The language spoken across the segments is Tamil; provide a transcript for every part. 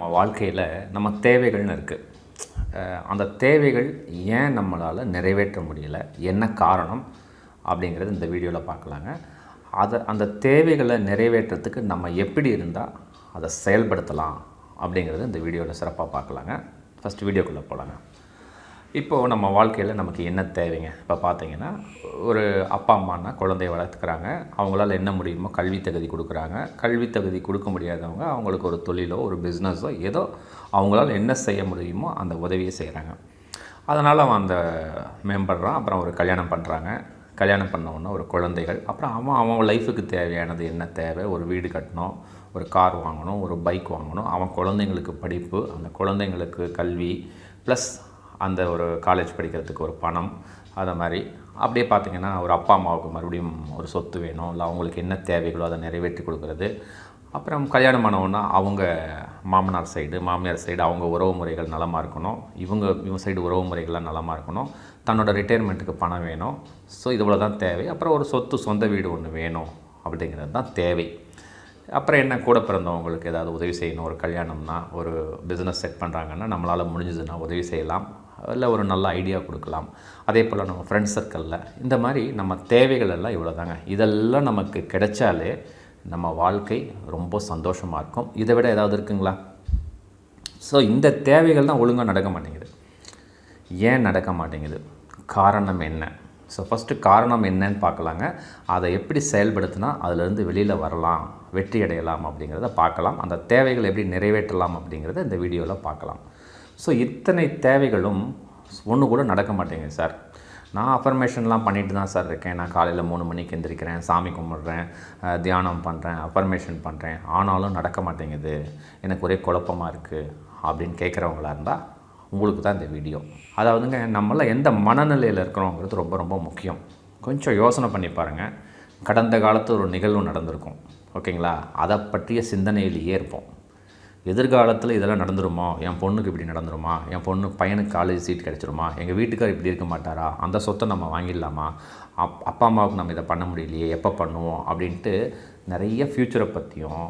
நம்ம வாழ்க்கையில் நம்ம தேவைகள்னு இருக்குது அந்த தேவைகள் ஏன் நம்மளால் நிறைவேற்ற முடியல? என்ன காரணம்? அப்படிங்கிறது இந்த வீடியோவில் பார்க்கலாங்க. அதை அந்த தேவைகளை நிறைவேற்றத்துக்கு நம்ம எப்படி இருந்தால் அதை செயல்படுத்தலாம் அப்படிங்கிறது இந்த வீடியோவில் சிறப்பாக பார்க்கலாங்க. ஃபஸ்ட் வீடியோக்குள்ளே போகலாங்க இப்போது நம்ம வாழ்க்கையில் நமக்கு என்ன தேவைங்க? இப்போ பார்த்தீங்கன்னா ஒரு அப்பா அம்மானா குழந்தைய வளர்த்துக்கிறாங்க. அவங்களால என்ன முடியுமோ கல்வி தகுதி கொடுக்குறாங்க. கல்வி தகுதி கொடுக்க முடியாதவங்க அவங்களுக்கு ஒரு தொழிலோ ஒரு பிஸ்னஸோ ஏதோ அவங்களால என்ன செய்ய முடியுமோ அந்த உதவியை செய்கிறாங்க அதனால் அவன் அந்த மேம்படுறான். அப்புறம் ஒரு கல்யாணம் பண்ணுறாங்க கல்யாணம் பண்ண ஒரு குழந்தைகள். அப்புறம் அவன் அவன் லைஃபுக்கு தேவையானது என்ன தேவை? ஒரு வீடு கட்டணும் ஒரு கார் வாங்கணும் ஒரு பைக் வாங்கணும். அவன் குழந்தைங்களுக்கு படிப்பு அந்த குழந்தைங்களுக்கு கல்வி ப்ளஸ் அந்த ஒரு காலேஜ் படிக்கிறதுக்கு ஒரு பணம் அதை மாதிரி. அப்படியே பார்த்திங்கன்னா ஒரு அப்பா அம்மாவுக்கு மறுபடியும் ஒரு சொத்து வேணும் இல்லை அவங்களுக்கு என்ன தேவைகளோ அதை நிறைவேற்றி கொடுக்குறது. அப்புறம் கல்யாணம் ஆனவுன்னா அவங்க மாமனார் சைடு மாமியார் சைடு அவங்க உறவு முறைகள் நலமாக இருக்கணும். இவங்க இவங்க சைடு உறவு முறைகள்லாம் நலமாக இருக்கணும். தன்னோட ரிட்டையர்மெண்ட்டுக்கு பணம் வேணும். ஸோ இவ்வளோ தான் தேவை. அப்புறம் ஒரு சொத்து சொந்த வீடு ஒன்று வேணும் அப்படிங்கிறது தான் தேவை. அப்புறம் என்ன கூட பிறந்தவங்களுக்கு ஏதாவது உதவி செய்யணும் ஒரு கல்யாணம்னா ஒரு பிஸ்னஸ் செட் பண்ணுறாங்கன்னா நம்மளால் முடிஞ்சதுன்னா உதவி செய்யலாம். இல்லை ஒரு நல்ல ஐடியா கொடுக்கலாம். அதே போல் நம்ம ஃப்ரெண்ட்ஸ் சர்க்கிளில் இந்த மாதிரி நம்ம தேவைகள் எல்லாம் இவ்வளோ தாங்க இதெல்லாம் நமக்கு கிடைச்சாலே நம்ம வாழ்க்கை ரொம்ப சந்தோஷமாக இருக்கும். இதை விட ஏதாவது இருக்குங்களா? ஸோ இந்த தேவைகள் தான் ஒழுங்காக நடக்க மாட்டேங்குது. ஏன் நடக்க மாட்டேங்குது? காரணம் என்ன? ஸோ ஃபஸ்ட்டு காரணம் என்னன்னு பார்க்கலாங்க. அதை எப்படி செயல்படுத்தினா அதிலிருந்து வெளியில் வரலாம் வெற்றி அடையலாம் அப்படிங்கிறத பார்க்கலாம். அந்த தேவைகளை எப்படி நிறைவேற்றலாம் அப்படிங்கிறத இந்த வீடியோவில் பார்க்கலாம். ஸோ இத்தனை தேவைகளும் ஒன்று கூட நடக்க மாட்டேங்குது சார் நான் அஃபர்மேஷன்லாம் பண்ணிட்டு தான் சார் இருக்கேன். நான் காலையில் மூணு மணிக்கு எந்திரிக்கிறேன் சாமி கும்பிட்றேன் தியானம் பண்ணுறேன் அஃபர்மேஷன் பண்ணுறேன் ஆனாலும் நடக்க மாட்டேங்குது. எனக்கு ஒரே குழப்பமாக இருக்குது அப்படின்னு கேட்குறவங்களா இருந்தால் உங்களுக்கு தான் இந்த வீடியோ அதாவதுங்க நம்மளாம் எந்த மனநிலையில் இருக்கிறோங்கிறது ரொம்ப ரொம்ப முக்கியம். கொஞ்சம் யோசனை பண்ணி பாருங்கள் கடந்த காலத்து ஒரு நிகழ்வு நடந்திருக்கும். ஓகேங்களா? அதை பற்றிய சிந்தனையிலேயே இருப்போம். எதிர்காலத்தில் இதெல்லாம் நடந்துருமோ? என் பொண்ணுக்கு இப்படி நடந்துருமா? என் பொண்ணு பையனுக்கு காலேஜ் சீட் கிடச்சிருமா? எங்கள் வீட்டுக்கார் இப்படி இருக்க மாட்டாரா? அந்த சொத்தை நம்ம வாங்கிடலாமா? அப் அப்பா அம்மாவுக்கு நம்ம இதை பண்ண முடியலையே எப்போ பண்ணுவோம்? அப்படின்ட்டு நிறைய ஃப்யூச்சரை பற்றியும்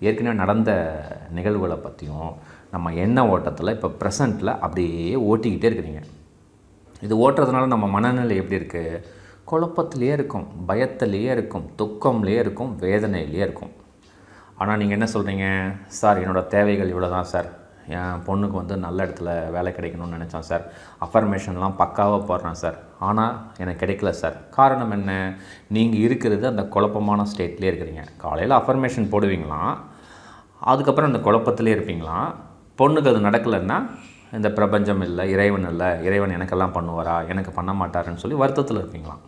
ஏற்கனவே நடந்த நிகழ்வுகளை பற்றியும் நம்ம எண்ண ஓட்டத்தில் இப்போ ப்ரெசண்ட்டில் அப்படியே ஓட்டிக்கிட்டே இருக்கிறீங்க. இது ஓட்டுறதுனால நம்ம மனநிலை எப்படி இருக்குது குழப்பத்துலேயே இருக்கும் பயத்திலேயே இருக்கும் துக்கம்லேயே இருக்கும் வேதனையிலேயே இருக்கும். ஆனால் நீங்கள் என்ன சொல்கிறீங்க சார் என்னோடய தேவைகள் இவ்வளோ தான் சார். என் பொண்ணுக்கு வந்து நல்ல இடத்துல வேலை கிடைக்கணும்னு நினச்சேன் சார். அஃபர்மேஷன்லாம் பக்காவாக போடுறேன் சார். ஆனால் எனக்கு கிடைக்கல சார். காரணம் என்ன? நீங்கள் இருக்கிறது அந்த குழப்பமான ஸ்டேட்லேயே இருக்கிறீங்க. காலையில் அஃபர்மேஷன் போடுவீங்களாம் அதுக்கப்புறம் அந்த குழப்பத்திலே இருப்பீங்களாம் பொண்ணுக்கு அது நடக்கலைன்னா இந்த பிரபஞ்சம் இல்லை இறைவன் இல்லை இறைவன் எனக்கெல்லாம் பண்ணுவாரா? எனக்கு பண்ண மாட்டாருன்னு சொல்லி வருத்தத்தில் இருப்பீங்களாம்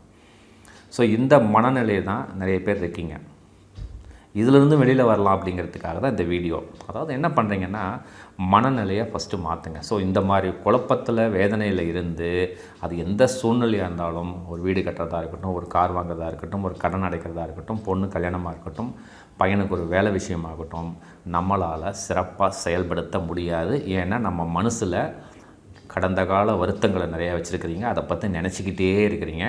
ஸோ இந்த மனநிலையை தான் நிறைய பேர் இருக்கீங்க. இதிலிருந்து வெளியில் வரலாம் அப்படிங்கிறதுக்காக தான் இந்த வீடியோ. அதாவது என்ன பண்ணுறீங்கன்னா மனநிலையை ஃபஸ்ட்டு மாற்றுங்க ஸோ இந்த மாதிரி குழப்பத்தில் வேதனையில் இருந்து அது எந்த சூழ்நிலையாக இருந்தாலும் ஒரு வீடு கட்டுறதா இருக்கட்டும் ஒரு கார் வாங்குறதா இருக்கட்டும் ஒரு கடன் அடைக்கிறதா இருக்கட்டும் பொண்ணு கல்யாணமாக இருக்கட்டும் பையனுக்கு ஒரு வேலை விஷயமாகட்டும் நம்மளால் சிறப்பாக செயல்படுத்த முடியாது. ஏன்னா நம்ம மனசில் கடந்த கால வருத்தங்களை நிறையா வச்சுருக்கிறீங்க. அதை பற்றி நினச்சிக்கிட்டே இருக்கிறீங்க.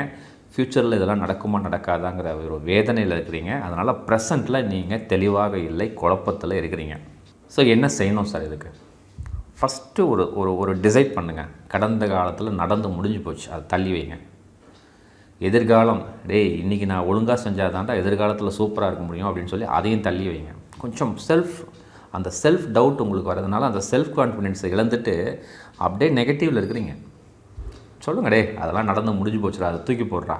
ஃப்யூச்சரில் இதெல்லாம் நடக்குமா நடக்காதாங்கிற ஒரு வேதனையில் இருக்கிறீங்க. அதனால் ப்ரெசண்ட்டில் நீங்கள் தெளிவாக இல்லை குழப்பத்தில் இருக்கிறீங்க. ஸோ என்ன செய்யணும் சார் இதுக்கு? ஃபஸ்ட்டு ஒரு ஒரு ஒரு டிசைட் பண்ணுங்கள் கடந்த காலத்தில் நடந்து முடிஞ்சு போச்சு. அதை தள்ளி வைங்க. எதிர்காலம் டேய் இன்றைக்கி நான் ஒழுங்காக செஞ்சால் தான்டா எதிர்காலத்தில் சூப்பராக இருக்க முடியும் அப்படின்னு சொல்லி அதையும் தள்ளி வைங்க. கொஞ்சம் செல்ஃப் அந்த செல்ஃப் டவுட் உங்களுக்கு வரதுனால அந்த செல்ஃப் கான்ஃபிடென்ஸை இழந்துட்டு அப்படியே நெகட்டிவில் இருக்கிறீங்க. சொல்லுங்க டே அதெல்லாம் நடந்து முடிஞ்சு போச்சுடா அதை தூக்கி போடுறா.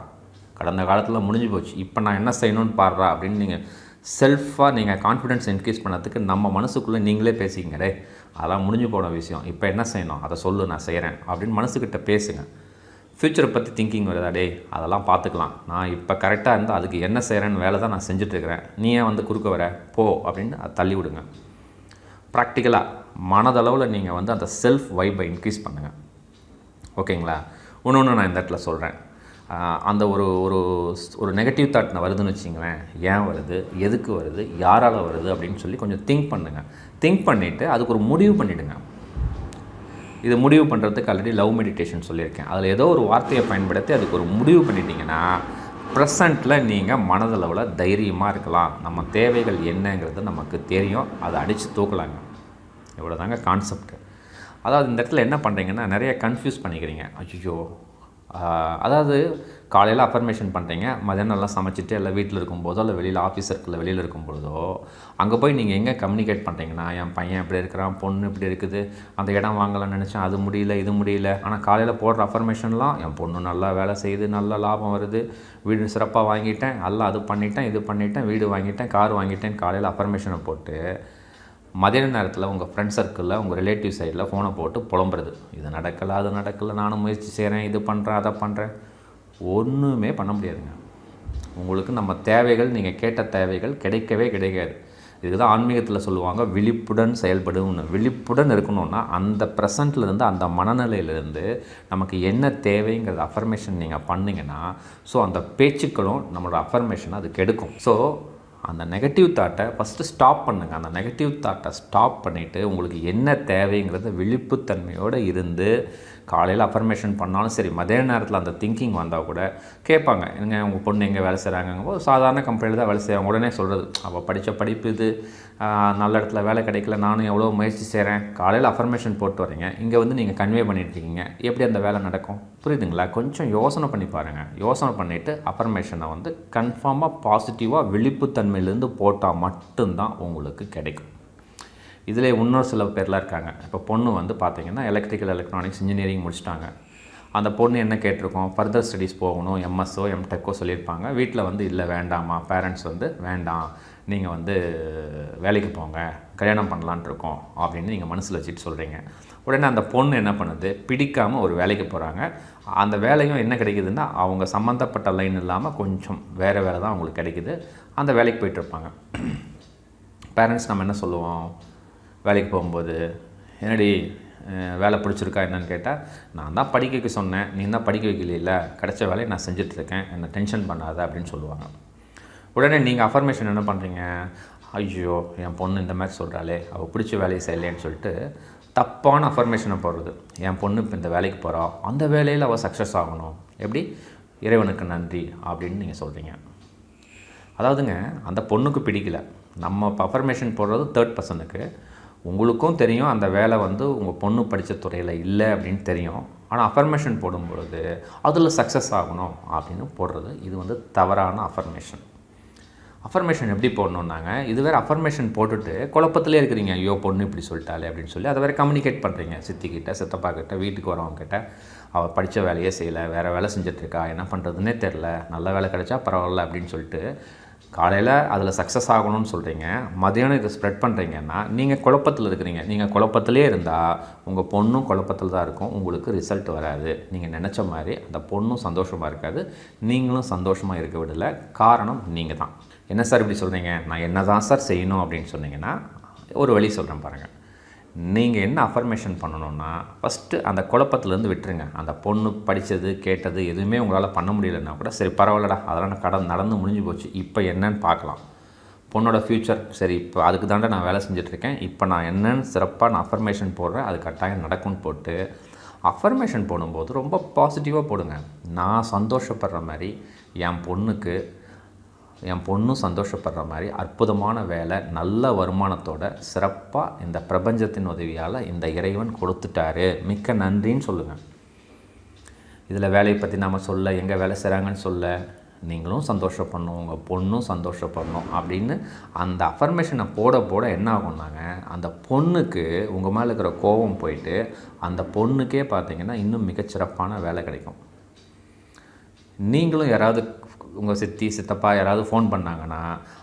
கடந்த காலத்தில் முடிஞ்சு போச்சு. இப்போ நான் என்ன செய்யணும்னு பாடுறா அப்படின்னு நீங்கள் செல்ஃபாக நீங்கள் கான்ஃபிடென்ஸ் இன்க்ரீஸ் பண்ணதுக்கு நம்ம மனசுக்குள்ளே நீங்களே பேசிக்கங்க டே அதெல்லாம் முடிஞ்சு போன விஷயம். இப்போ என்ன செய்யணும்? அதை சொல்லு நான் செய்கிறேன் அப்படின்னு மனசுக்கிட்ட பேசுங்க. ஃப்யூச்சரை பற்றி திங்கிங் வருதா டே அதெல்லாம் பார்த்துக்கலாம். நான் இப்போ கரெக்டாக இருந்தால் அதுக்கு என்ன செய்கிறேன்னு வேலை தான் நான் செஞ்சுட்ருக்கிறேன் நீ ஏன் வந்து குறுக்க வர? போ அப்படின்னு அதை தள்ளி விடுங்க. ப்ராக்டிக்கலாக மனதளவில் நீங்கள் வந்து அந்த செல்ஃப் வைப்பை இன்க்ரீஸ் பண்ணுங்கள் ஓகேங்களா? ஒன்று ஒன்று நான் இந்த இடத்துல சொல்கிறேன் அந்த ஒரு ஒரு ஒரு நெகட்டிவ் தாட் நான் வருதுன்னு வச்சுங்களேன் ஏன் வருது? எதுக்கு வருது? யாரால் வருது? அப்படின்னு சொல்லி கொஞ்சம் திங்க் பண்ணுங்கள் திங்க் பண்ணிவிட்டு அதுக்கு ஒரு முடிவு பண்ணிவிடுங்க இது முடிவு பண்ணுறதுக்கு ஆல்ரெடி லவ் மெடிடேஷன் சொல்லியிருக்கேன். அதில் ஏதோ ஒரு வார்த்தையை பயன்படுத்தி அதுக்கு ஒரு முடிவு பண்ணிட்டீங்கன்னா ப்ரெசண்ட்டில் நீங்கள் மனதளவில் தைரியமாக இருக்கலாம். நம்ம தேவைகள் என்னங்கிறது நமக்கு தெரியும். அதை அடித்து தூக்கலாங்க. இவ்வளோ தாங்க கான்செப்ட் அதாவது இந்த இடத்துல என்ன பண்ணுறீங்கன்னா நிறைய கன்ஃபியூஸ் பண்ணிக்கிறீங்க. ஐயோ அதாவது காலையில் அஃபர்மேஷன் பண்ணுறீங்க மதியானம் நல்லா சமைச்சிட்டு இல்லை வீட்டில் இருக்கும்போதோ இல்லை வெளியில் ஆஃபீஸ் சர்க்கிளில் வெளியில் இருக்கும்பொழுதோ அங்கே போய் நீங்கள் எங்கே கம்யூனிகேட் பண்ணுறீங்கன்னா என் பையன் இப்படி இருக்கிறான் பொண்ணு இப்படி இருக்குது அந்த இடம் வாங்கலாம்னு நினச்சேன் அது முடியல இது முடியல. ஆனால் காலையில் போடுற அஃபர்மேஷன்லாம் என் பொண்ணு நல்லா வேலை செய்யுது நல்ல லாபம் வருது வீடு சிறப்பாக வாங்கிட்டேன் எல்லாம் அது பண்ணிட்டேன் இது பண்ணிட்டேன் வீடு வாங்கிட்டேன் கார் வாங்கிட்டேன் காலையில் அஃபர்மேஷனை போட்டு மதியான நேரத்தில் உங்கள் ஃப்ரெண்ட் சர்க்கிளில் உங்கள் ரிலேட்டிவ் சைடில் ஃபோனை போட்டு புலம்புறது. இது நடக்கலை அது நடக்கலை நானும் முயற்சி செய்கிறேன் இது பண்ணுறேன் அதை பண்ணுறேன் ஒன்றுமே பண்ண முடியாதுங்க. உங்களுக்கு நம்ம தேவைகள் நீங்கள் கேட்ட தேவைகள் கிடைக்கவே கிடைக்காது. இதுக்கு தான் ஆன்மீகத்தில் சொல்லுவாங்க விழிப்புடன் செயல்படுன்னு விழிப்புடன் இருக்கணும்னா அந்த ப்ரெசண்ட்லேருந்து அந்த மனநிலையிலேருந்து நமக்கு என்ன தேவைங்கிறது அஃபர்மேஷன் நீங்கள் பண்ணிங்கன்னா ஸோ அந்த பேச்சுக்களும் நம்மளோட அஃபர்மேஷன் அது கெடுக்கும் ஸோ அந்த நெகட்டிவ் தாட்டை ஃபஸ்ட்டு ஸ்டாப் பண்ணுங்கள் அந்த நெகட்டிவ் தாட்டை ஸ்டாப் பண்ணிவிட்டு உங்களுக்கு என்ன தேவைங்கிறத விழிப்புத்தன்மையோடு இருந்து காலையில் அஃபர்மேஷன் பண்ணாலும் சரி மதிய நேரத்தில் அந்த திங்கிங் வந்தால் கூட கேட்பாங்க. எங்க உங்கள் பொண்ணு எங்கே வேலை செய்கிறாங்க போது சாதாரண கம்பெனியில் தான் வேலை செய்வாங்க உடனே சொல்கிறது அவள் படித்த படிப்பு இது. நல்ல இடத்துல வேலை கிடைக்கல. நானும் எவ்வளோ முயற்சி செய்கிறேன் காலையில் அஃபர்மேஷன் போட்டு வரீங்க. இங்கே வந்து நீங்கள் கன்வே பண்ணிட்டுருக்கீங்க எப்படி அந்த வேலை நடக்கும்? புரியுதுங்களா? கொஞ்சம் யோசனை பண்ணி பாருங்கள் யோசனை பண்ணிவிட்டு அஃபர்மேஷனை வந்து கன்ஃபார்மாக பாசிட்டிவாக விழிப்புத்தன்மையிலேருந்து போட்டால் மட்டும்தான் உங்களுக்கு கிடைக்கும். இதில் இன்னொரு சில பேர்லாம் இருக்காங்க. இப்போ பொண்ணு வந்து பார்த்திங்கன்னா எலக்ட்ரிக்கல் எலக்ட்ரானிக்ஸ் இன்ஜினியரிங் முடிச்சிட்டாங்க. அந்த பொண்ணு என்ன கேட்டிருக்கோம்? ஃபர்தர் ஸ்டடீஸ் போகணும். எம்எஸ்ஓ எம்டெக்கோ சொல்லியிருப்பாங்க. வீட்டில் வந்து இல்லை வேண்டாமா பேரண்ட்ஸ் வந்து வேண்டாம். நீங்கள் வந்து வேலைக்கு போங்க. கல்யாணம் பண்ணலான்ட்ருக்கோம் அப்படின்னு நீங்கள் மனசில் வச்சுட்டு சொல்கிறீங்க உடனே அந்த பொண்ணு என்ன பண்ணுது? பிடிக்காமல் ஒரு வேலைக்கு போகிறாங்க அந்த வேலையும் என்ன கிடைக்குதுன்னா அவங்க சம்மந்தப்பட்ட லைன் இல்லாமல் கொஞ்சம் வேறு வேறு தான் அவங்களுக்கு கிடைக்குது. அந்த வேலைக்கு போயிட்டு இருப்பாங்க. பேரண்ட்ஸ் நம்ம என்ன சொல்லுவோம்? வேலைக்கு போகும்போது என்னடி வேலை பிடிச்சிருக்கா என்னன்னு கேட்டால் நான் தான் படிக்க வைக்க சொன்னேன் நீ தான் படிக்க வைக்கலையில கிடைச்ச வேலையை நான் செஞ்சிட்ருக்கேன் என்னை டென்ஷன் பண்ணாத அப்படின்னு சொல்லுவாங்க. உடனே நீங்கள் அஃபர்மேஷன் என்ன பண்ணுறீங்க ஐயோ என் பொண்ணு இந்த மாதிரி சொல்கிறாளே அவள் பிடிச்ச வேலையை செய்யலேன்னு சொல்லிட்டு தப்பான அஃபர்மேஷனை போடுறது. என் பொண்ணு இப்போ இந்த வேலைக்கு போகிறா அந்த வேலையில் அவள் சக்ஸஸ் ஆகணும். எப்படி? இறைவனுக்கு நன்றி அப்படின்னு நீங்கள் சொல்கிறீங்க அதாவதுங்க அந்த பொண்ணுக்கு பிடிக்கல. நம்ம அஃபர்மேஷன் போடுறது தேர்ட் பர்சனுக்கு உங்களுக்கும் தெரியும் அந்த வேலை வந்து உங்கள் பொண்ணு படித்த துறையில் இல்லை அப்படின்னு தெரியும். ஆனால் அஃபர்மேஷன் போடும்பொழுது அதில் சக்ஸஸ் ஆகணும் அப்படின்னு போடுறது. இது வந்து தவறான அஃபர்மேஷன் அஃபர்மேஷன் எப்படி போடணுன்னாங்க இது வேறு அஃபர்மேஷன் போட்டுட்டு குழப்பத்திலே இருக்கிறீங்க. ஐயோ பொண்ணு இப்படி சொல்லிட்டாலே அப்படின்னு சொல்லி அதை வேறு கம்யூனிகேட் பண்ணுறீங்க சித்திக்கிட்ட சித்தப்பா கிட்ட வீட்டுக்கு வரவங்கக்கிட்ட அவள் படித்த வேலையே செய்யலை வேறு வேலை செஞ்சிட்ருக்கா என்ன பண்ணுறதுன்னே தெரில நல்ல வேலை கிடைச்சா பரவாயில்ல அப்படின்னு சொல்லிட்டு காலையில் அதில் சக்ஸஸ் ஆகணும்னு சொல்கிறீங்க மதியானம் இதை ஸ்ப்ரெட் பண்ணுறீங்கன்னா நீங்கள் குழப்பத்தில் இருக்கிறீங்க. நீங்கள் குழப்பத்திலே இருந்தால் உங்கள் பொண்ணும் குழப்பத்தில் தான் இருக்கும். உங்களுக்கு ரிசல்ட் வராது. நீங்கள் நினச்ச மாதிரி அந்த பொண்ணும் சந்தோஷமாக இருக்காது. நீங்களும் சந்தோஷமாக இருக்க விடல. காரணம் நீங்கள் தான். என்ன சார் இப்படி சொல்கிறீங்க நான் என்ன தான் சார் செய்யணும் அப்படின்னு சொன்னீங்கன்னா ஒரு வழி சொல்கிறேன் பாருங்கள் நீங்கள் என்ன அஃபர்மேஷன் பண்ணணும்னா ஃபஸ்ட்டு அந்த குழப்பத்துலேருந்து விட்டுருங்க. அந்த பொண்ணு படித்தது கேட்டது எதுவுமே உங்களால் பண்ண முடியலன்னா கூட சரி பரவாயில்லடா. அதெல்லாம் நான் கடன் நடந்து முடிஞ்சு போச்சு. இப்போ என்னன்னு பார்க்கலாம். பொண்ணோட ஃப்யூச்சர் சரி இப்போ அதுக்கு தாண்டா நான் வேலை செஞ்சுட்ருக்கேன் இப்போ நான் என்னன்னு சிறப்பாக நான் அஃபர்மேஷன் போடுறேன். அது கட்டாயம் நடக்கும்னு போட்டு அஃபர்மேஷன் போடும்போது ரொம்ப பாசிட்டிவாக போடுங்க. நான் சந்தோஷப்படுற மாதிரி என் பொண்ணுக்கு என் பொண்ணும் சந்தோஷப்படுற மாதிரி அற்புதமான வேலை நல்ல வருமானத்தோட சிறப்பாக இந்த பிரபஞ்சத்தின் உதவியால் இந்த இறைவன் கொடுத்துட்டாரு. மிக்க நன்றின்னு சொல்லுவேன். இதில் வேலையை பற்றி நம்ம சொல்ல எங்கே வேலை செய்கிறாங்கன்னு சொல்ல நீங்களும் சந்தோஷப்படணும் உங்கள் பொண்ணும் சந்தோஷப்படணும் அப்படின்னு அந்த அஃபர்மேஷனை போட போட என்ன ஆகும்னாங்க அந்த பொண்ணுக்கு உங்கள் மேலே இருக்கிற கோபம் போயிட்டு அந்த பொண்ணுக்கே பார்த்தீங்கன்னா இன்னும் மிகச்சிறப்பான வேலை கிடைக்கும். நீங்களும் யாராவது உங்கள் சித்தி சித்தப்பா யாராவது ஃபோன் பண்ணாங்கன்னா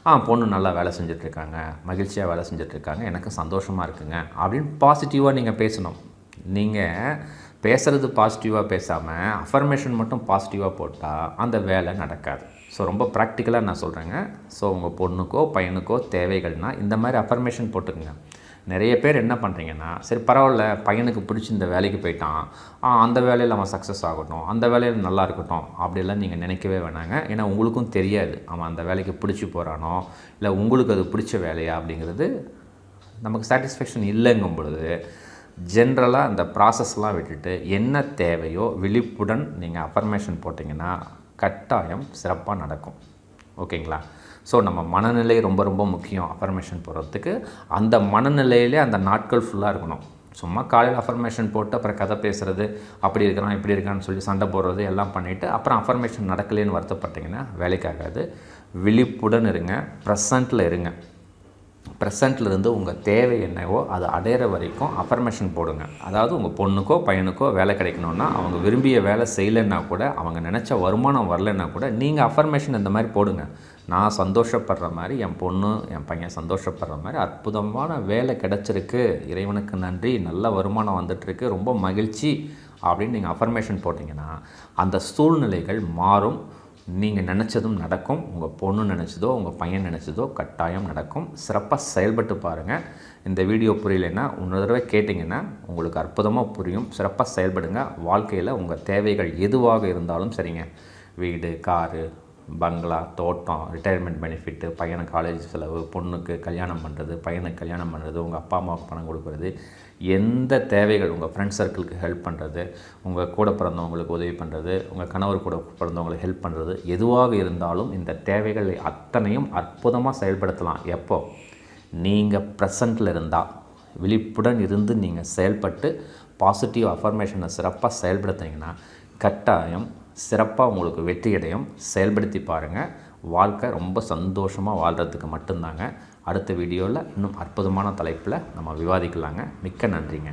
ஆ பொண்ணு நல்லா வேலை செஞ்சிட்ருக்காங்க மகிழ்ச்சியாக வேலை செஞ்சிட்ருக்காங்க எனக்கு சந்தோஷமாக இருக்குங்க. அப்படின்னு பாசிட்டிவாக நீங்கள் பேசணும். நீங்கள் பேசுகிறது பாசிட்டிவாக பேசாமல் அஃபர்மேஷன் மட்டும் பாசிட்டிவாக போட்டால் அந்த வேலை நடக்காது. ஸோ ரொம்ப ப்ராக்டிக்கலாக நான் சொல்கிறேங்க ஸோ உங்கள் பொண்ணுக்கோ பையனுக்கோ தேவைகள்னால் இந்த மாதிரி அஃபர்மேஷன் போட்டுக்குங்க. நிறைய பேர் என்ன பண்ணுறீங்கன்னா சரி பரவாயில்ல பையனுக்கு பிடிச்சி இந்த வேலைக்கு போயிட்டான். ஆ அந்த வேலையில் அவன் சக்ஸஸ் ஆகட்டும் அந்த வேலையில் நல்லா இருக்கட்டும் அப்படிலாம் நீங்கள் நினைக்கவே வேணாங்க. ஏன்னா உங்களுக்கும் தெரியாது அவன் அந்த வேலைக்கு பிடிச்சி போகிறானோ இல்லை உங்களுக்கு அது பிடிச்ச வேலையா அப்படிங்கிறது நமக்கு சாட்டிஸ்ஃபேக்ஷன் இல்லைங்கும் பொழுது ஜென்ரலாக அந்த ப்ராசஸ்லாம் விட்டுட்டு என்ன தேவையோ விழிப்புடன் நீங்கள் அஃபர்மேஷன் போட்டிங்கன்னா கட்டாயம் சிறப்பாக நடக்கும். ஓகேங்களா? ஸோ நம்ம மனநிலை ரொம்ப ரொம்ப முக்கியம் அஃபர்மேஷன் போடுறதுக்கு. அந்த மனநிலையிலே அந்த நாட்கள் ஃபுல்லாக இருக்கணும். சும்மா காலையில் அஃபர்மேஷன் போட்டு அப்புறம் கதை பேசுகிறது அப்படி இருக்கிறான் இப்படி இருக்கான்னு சொல்லி சண்டை போடுறது எல்லாம் பண்ணிவிட்டு அப்புறம் அஃபர்மேஷன் நடக்கலைன்னு வருத்தப்பட்டிங்கன்னா வேலைக்காகாது விழிப்புடன் இருங்க ப்ரெசண்ட்டில் இருங்க. ப்ரெசண்ட்டில் இருந்து உங்கள் தேவை என்னவோ அது அடையிற வரைக்கும் அஃபர்மேஷன் போடுங்க. அதாவது உங்கள் பொண்ணுக்கோ பையனுக்கோ வேலை கிடைக்கணுன்னா அவங்க விரும்பிய வேலை செய்யலைன்னா கூட அவங்க நினச்ச வருமானம் வரலைன்னா கூட நீங்கள் அஃபர்மேஷன் இந்த மாதிரி போடுங்க. நான் சந்தோஷப்படுற மாதிரி என் பொண்ணு என் பையன் சந்தோஷப்படுற மாதிரி அற்புதமான வேலை கிடச்சிருக்கு. இறைவனுக்கு நன்றி. நல்ல வருமானம் வந்துட்டுருக்கு. ரொம்ப மகிழ்ச்சி அப்படின்னு நீங்கள் அஃபர்மேஷன் போட்டிங்கன்னா அந்த சூழ்நிலைகள் மாறும். நீங்கள் நினச்சதும் நடக்கும். உங்கள் பொண்ணு நினச்சதோ உங்கள் பையன் நினச்சதோ கட்டாயம் நடக்கும். சிறப்பாக செயல்பட்டு பாருங்கள் இந்த வீடியோ புரியலைன்னா இன்னொரு தடவை கேட்டிங்கன்னா உங்களுக்கு அற்புதமாக புரியும். சிறப்பாக செயல்படுங்க. வாழ்க்கையில் உங்கள் தேவைகள் எதுவாக இருந்தாலும் சரிங்க. வீடு காரு பங்களா தோட்டம் ரிட்டையர்மெண்ட் பெனிஃபிட்டு பையனை காலேஜ் செலவு பொண்ணுக்கு கல்யாணம் பண்ணுறது பையனுக்கு கல்யாணம் பண்ணுறது உங்கள் அப்பா அம்மாவுக்கு பணம் கொடுக்குறது எந்த தேவைகள் உங்கள் ஃப்ரெண்ட் சர்க்கிளுக்கு ஹெல்ப் பண்ணுறது உங்கள் கூட பிறந்தவங்களுக்கு உதவி பண்ணுறது உங்கள் கணவர் கூட பிறந்தவங்களுக்கு ஹெல்ப் பண்ணுறது எதுவாக இருந்தாலும் இந்த தேவைகளை அத்தனையும் அற்புதமாக செயல்படுத்தலாம். எப்போ? நீங்கள் ப்ரெசண்ட்டில் இருந்தால் விழிப்புடன் இருந்து நீங்கள் செயல்பட்டு பாசிட்டிவ் அஃபர்மேஷனை சிறப்பாக செயல்படுத்திங்கன்னா கட்டாயம் சிறப்பாக உங்களுக்கு வெற்றி அடையும். செயல்படுத்தி பாருங்கள் வாழ்க்கை ரொம்ப சந்தோஷமாக வாழ்கிறதுக்கு மட்டும்தாங்க. அடுத்த வீடியோவில் இன்னும் அற்புதமான தலைப்பில் நம்ம விவாதிக்கலாங்க. மிக்க நன்றிங்க.